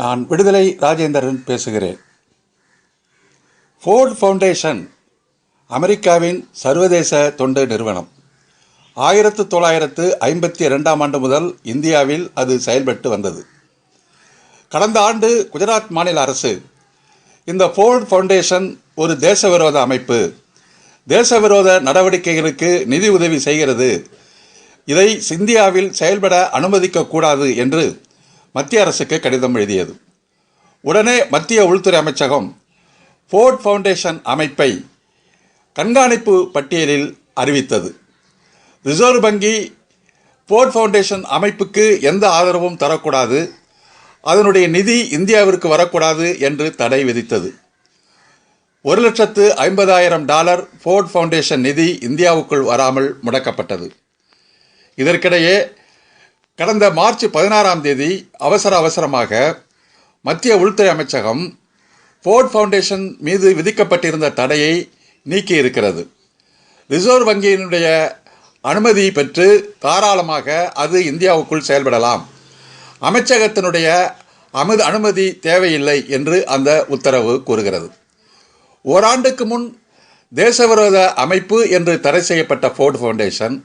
நான் விடுதலை ராஜேந்திரன் பேசுகிறேன். ஃபோர்ட் ஃபவுண்டேஷன் அமெரிக்காவின் சர்வதேச தொண்டு நிறுவனம். ஆயிரத்து தொள்ளாயிரத்து ஐம்பத்தி ரெண்டாம் ஆண்டு முதல் இந்தியாவில் அது செயல்பட்டு வந்தது. கடந்த ஆண்டு குஜராத் மாநில அரசு இந்த ஃபோர்ட் ஃபவுண்டேஷன் ஒரு தேசவிரோத அமைப்பு தேசவிரோத நடவடிக்கைகளுக்கு நிதி உதவி செய்கிறது. இதை இந்தியாவில் செயல்பட அனுமதிக்கக்கூடாது என்று மத்திய அரசுக்கு கடிதம் எழுதியது. உடனே மத்திய உள்துறை அமைச்சகம் ஃபோர்ட் ஃபவுண்டேஷன் அமைப்பை கண்காணிப்பு பட்டியலில் அறிவித்தது. ரிசர்வ் வங்கி ஃபோர்ட் ஃபவுண்டேஷன் அமைப்புக்கு எந்த ஆதரவும் தரக்கூடாது. அதனுடைய நிதி இந்தியாவிற்கு வரக்கூடாது என்று தடை விதித்தது. ஒரு லட்சத்து ஐம்பதாயிரம் டாலர் ஃபோர்ட் ஃபவுண்டேஷன் நிதி இந்தியாவுக்குள் வராமல் முடக்கப்பட்டது. இதற்கிடையே கடந்த மார்ச் பதினாறாம் தேதி அவசர அவசரமாக மத்திய உள்துறை அமைச்சகம் ஃபோர்ட் ஃபவுண்டேஷன் மீது விதிக்கப்பட்டிருந்த தடையை நீக்கி இருக்கிறது. ரிசர்வ் வங்கியினுடைய அனுமதி பெற்று தாராளமாக அது இந்தியாவுக்குள் செயல்படலாம். அமைச்சகத்தினுடைய அமுது அனுமதி தேவையில்லை என்று அந்த உத்தரவு கூறுகிறது. ஓராண்டுக்கு முன் தேசவிரோத அமைப்பு என்று தடை செய்யப்பட்ட ஃபோர்ட் ஃபவுண்டேஷன்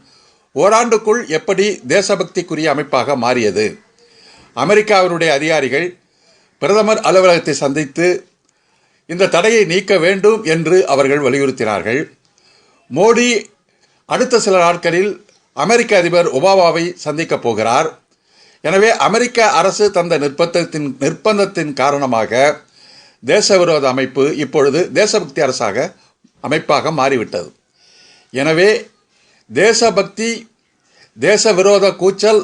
ஓராண்டுக்குள் எப்படி தேசபக்திக்குரிய அமைப்பாக மாறியது? அமெரிக்காவினுடைய அதிகாரிகள் பிரதமர் அலுவலகத்தை சந்தித்து இந்த தடையை நீக்க வேண்டும் என்று அவர்கள் வலியுறுத்தினார்கள். மோடி அடுத்த சில நாட்களில் அமெரிக்க அதிபர் ஒபாமாவை சந்திக்கப் போகிறார். எனவே அமெரிக்க அரசு தந்த நிர்பந்தத்தின் நிர்பந்தத்தின் காரணமாக தேச விரோத அமைப்பு இப்பொழுது தேசபக்தி அரசாக அமைப்பாக மாறிவிட்டது. எனவே தேசபக்தி தேச விரோத கூச்சல்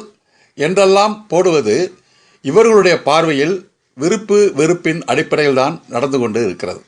என்றெல்லாம் போடுவது இவர்களுடைய பார்வையில் விருப்பு வெறுப்பின் அடிப்படையில் தான் நடந்து கொண்டு இருக்கிறது.